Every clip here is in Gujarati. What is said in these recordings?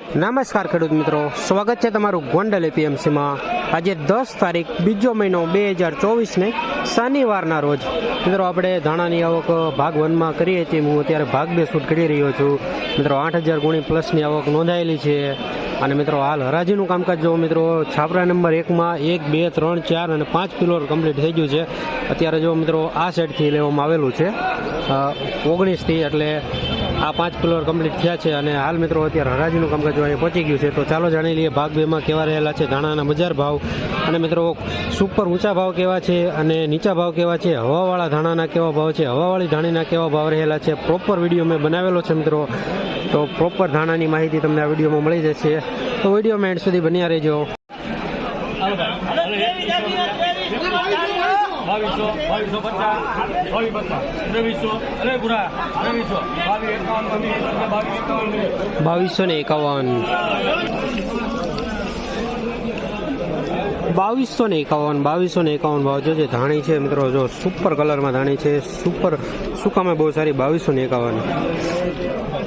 નમસ્કાર ખેડૂત મિત્રો. સ્વાગત છે તમારું ગોંડલ એપીએમસીમાં. આજે દસ તારીખ, બીજો મહિનો બે હજાર ચોવીસને શનિવારના રોજ. મિત્રો, આપણે ધાણાની આવક ભાગ વનમાં કરીએ છીએ. હું અત્યારે ભાગ બે શૂટ કરી રહ્યો છું. મિત્રો, આઠ હજાર ગુણી પ્લસની આવક નોંધાયેલી છે. અને મિત્રો, હાલ હરાજીનું કામકાજ જો મિત્રો. છાપરા નંબર એકમાં એક, બે, ત્રણ, ચાર અને પાંચ પિલોર કમ્પ્લીટ થઈ ગયું છે. અત્યારે જો મિત્રો, આ સેટથી લેવામાં આવેલું છે. ઓગણીસથી એટલે આ પાંચ ફ્લોર કમ્પ્લીટ થયા છે અને હાલ મિત્રો અત્યારે હરાજીનું કામકાજ અહીંયા પહોંચી ગયું છે. તો ચાલો જાણી લઈએ ભાગ બેમાં કેવા રહેલા છે ધાણાના બજાર ભાવ. અને મિત્રો સુપર ઊંચા ભાવ કેવા છે અને નીચા ભાવ કેવા છે? હવાવાળા ધાણાના કેવા ભાવ છે? હવાવાળી ધાણીના કેવા ભાવ રહેલા છે? પ્રોપર વીડિયો મેં બનાવેલો છે મિત્રો. તો પ્રોપર ધાણાની માહિતી તમને આ વિડીયોમાં મળી જશે. તો વિડીયોમાં એન્ડ સુધી બન્યા રહેજો. બાવીસો બાવીસો પચાસ બાવીસ પચાસ ત્રેવીસો અરે પૂરા ત્રેવીસો બાવીસ એકાવન બાવીસ એકાવન બાવીસો ને એકાવન. બાવીસો ને એકાવન, બાવીસો ને એકાવન ભાવ જો છે ધાણી છે, મિત્રો, જો સુપર કલરમાં ધાણી છે સુપર સુકામાં બહુ સારી, બાવીસો ને એકાવન.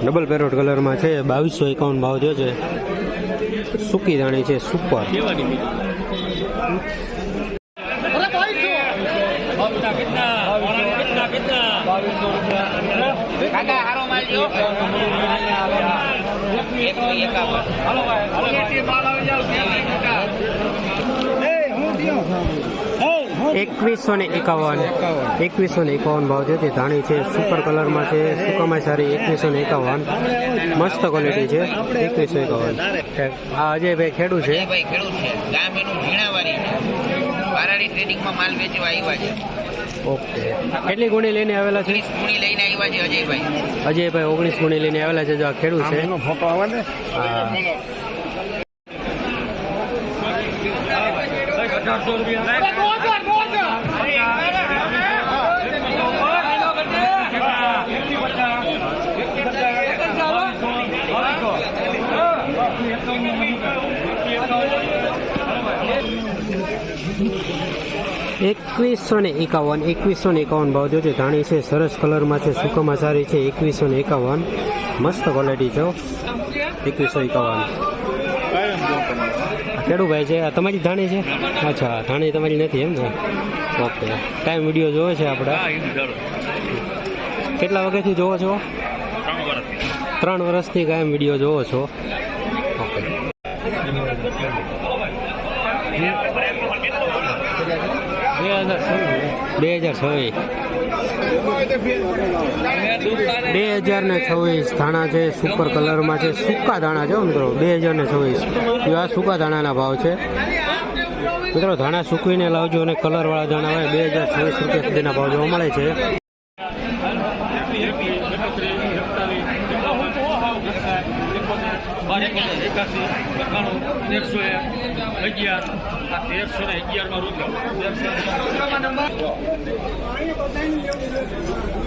ડબલ પેરોટ કલરમાં છે, બાવીસો એકાવન ભાવ જો છે. સૂકી ધાણી છે સુપર કિતના એકવીસો ને એકાવન. એકવીસો ને એકાવન ભાવ છે તે ધાણી છે સુપર કલરમાં છે સુકામાં સારી એકવીસો ને એકાવન. મસ્ત ક્વોલિટી છે, એકવીસો એકાવન. આ અજયભાઈ ખેડૂ છે. એનું બારાડી ટ્રેડિંગમાં માલ વેચવા આવ્યા છે. ઓકે. કેટલી ગુણી લઈને આવેલા છે? ત્રીસ મૂડી લઈને આવ્યા છે અજયભાઈ. અજયભાઈ ઓગણીસ ગુણી લઈને આવેલા છે જો આ ખેડૂત છે. હા. અઢારસો રૂપિયા એકવીસો ને એકાવન એકવીસો ને એકાવન ભાવ જોજો ધાણી છે સરસ કલરમાં છે સુકામાં સારી છે એકવીસો ને એકાવન. મસ્ત ક્વોલિટી છે. એકવીસો એકાવન. ભાઈ છે? આ તમારી ધાણી છે? અચ્છા ધાણી તમારી નથી એમ ને? ઓકે. ટાઈમ વીડિયો જોવે છે આપણે કેટલા વાગ્યાથી જોવો છો? ત્રણ વર્ષથી કાયમ વીડિયો જોવો છો? ઓકે. બે હજાર છવ્વીસ. બે હજાર ને છવ્વીસ ધાણા છે, સુપર કલરમાં છે. સૂકા ધાણા છે મિત્રો, બે હજાર ને છવ્વીસ આ સૂકા ધાણાના ભાવ છે. મિત્રો, ધાણા સૂકવીને લાવજો અને કલરવાળા ધાણા હોય, બે હજાર છવ્વીસ રૂપિયા સુધીના ભાવ જોવા મળે છે. એકાસી એકાણું એકસો એક અગિયાર આ તેરસો ને અગિયારમાં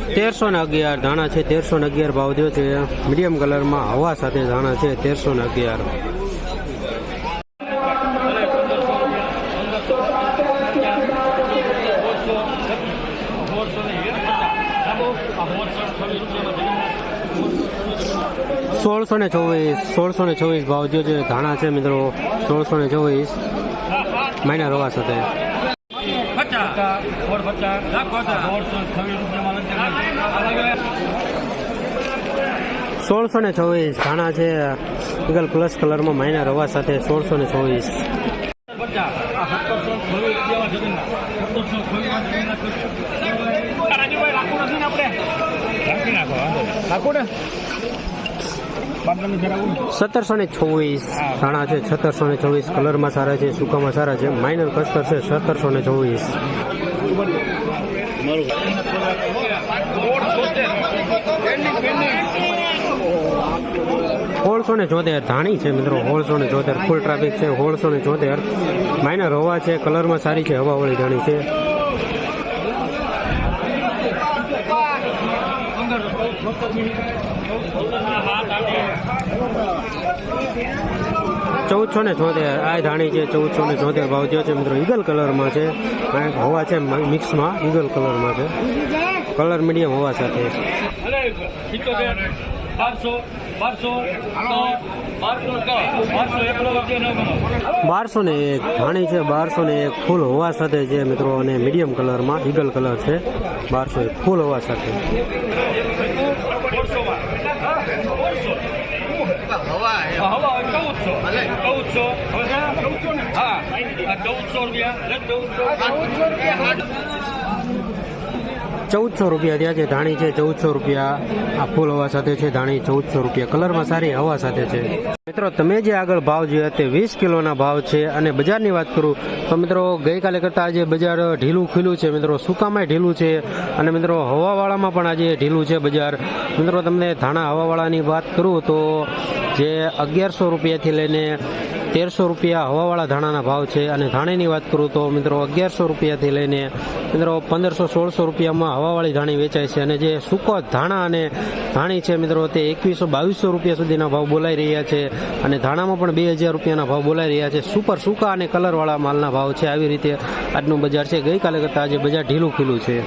તેરસો ને અગિયાર ધાણા છે તેરસો ને અગિયાર ભાવ થયો છે મીડિયમ કલરમાં હવા સાથે ધાણા છે તેરસો ને અગિયાર સોળસો ને ચોવીસ, સોળસો ને ચોવીસ ભાવ જો જે ધાણા છે મિત્રો, સોળસો ને ચોવીસ મહિના રવા સાથે. સોળસો ને ચોવીસ ધાણા છે ઈગલ પ્લસ કલરમાં મહિના રવા સાથે સોળસો ને ચોવીસ. રાખી ને? સત્તરસો ને છવ્વીસ ધાણા છે, સત્તરસો ને છવ્વીસ કલરમાં સારા છે, સુકામાં સારા છે માઇનર કસ્તર છે, સત્તરસો ને ચોવીસ. સોળસો ને ચોતેર ધાણી છે મિત્રો સોળસો ને ચોતેર ફૂલ ટ્રાફિક છે સોળસો ને ચોતેર. માઇનર હવા છે, કલરમાં સારી છે, હવાવાળી ધાણી છે. ચૌદસો ને છોતેર આ ધાણી છે ચૌદસો ને છોતેર ભાવ થયો છે મિત્રો. ઈગલ કલરમાં છે. આ હોવા છે મિક્સમાં ઈગલ કલરમાં છે. કલર મીડિયમ હોવા સાથે. બારસો ને એક ધાણી છે, બારસો ને એક ફૂલ હોવા સાથે છે મિત્રો. અને મીડિયમ કલરમાં ઈગલ કલર છે. બારસો એક ફૂલ હોવા સાથે હવા એ હવા ચૌદસો ચૌદસો હા આ ચૌદસો રૂપિયા ચૌદસો ચૌદસો રૂપિયા. ત્યાં છે ધાણી છે ચૌદસો રૂપિયા. આ ફૂલ હવા સાથે છે ધાણી ચૌદસો રૂપિયા. કલરમાં સારી હવા સાથે છે. મિત્રો તમે જે આગળ ભાવ જોયા તે વીસ કિલોના ભાવ છે અને બજારની વાત કરું તો મિત્રો ગઈકાલે કરતાં આજે બજાર ઢીલું ખીલું છે. મિત્રો સુકામાં ઢીલું છે અને મિત્રો હવાવાળામાં પણ આજે ઢીલું છે બજાર. મિત્રો તમને ધાણા હવાવાળાની વાત કરું તો જે અગિયારસો રૂપિયાથી લઈને તેરસો રૂપિયા હવાવાળા ધાણાના ભાવ છે અને ધાણીની વાત કરું તો મિત્રો અગિયારસો રૂપિયાથી લઈને મિત્રો પંદરસો, સોળસો રૂપિયામાં હવાવાળી ધાણી વેચાય છે અને જે સૂકો ધાણા અને ધાણી છે મિત્રો તે એકવીસો, બાવીસો રૂપિયા સુધીના ભાવ બોલાઈ રહ્યા છે અને ધાણામાં પણ બે હજાર રૂપિયાના ભાવ બોલાઈ રહ્યા છે. સુપર સૂકા અને કલરવાળા માલના ભાવ છે. આવી રીતે આજનું બજાર છે. ગઈકાલે કરતાં આજે બજાર ઢીલું ખીલું છે.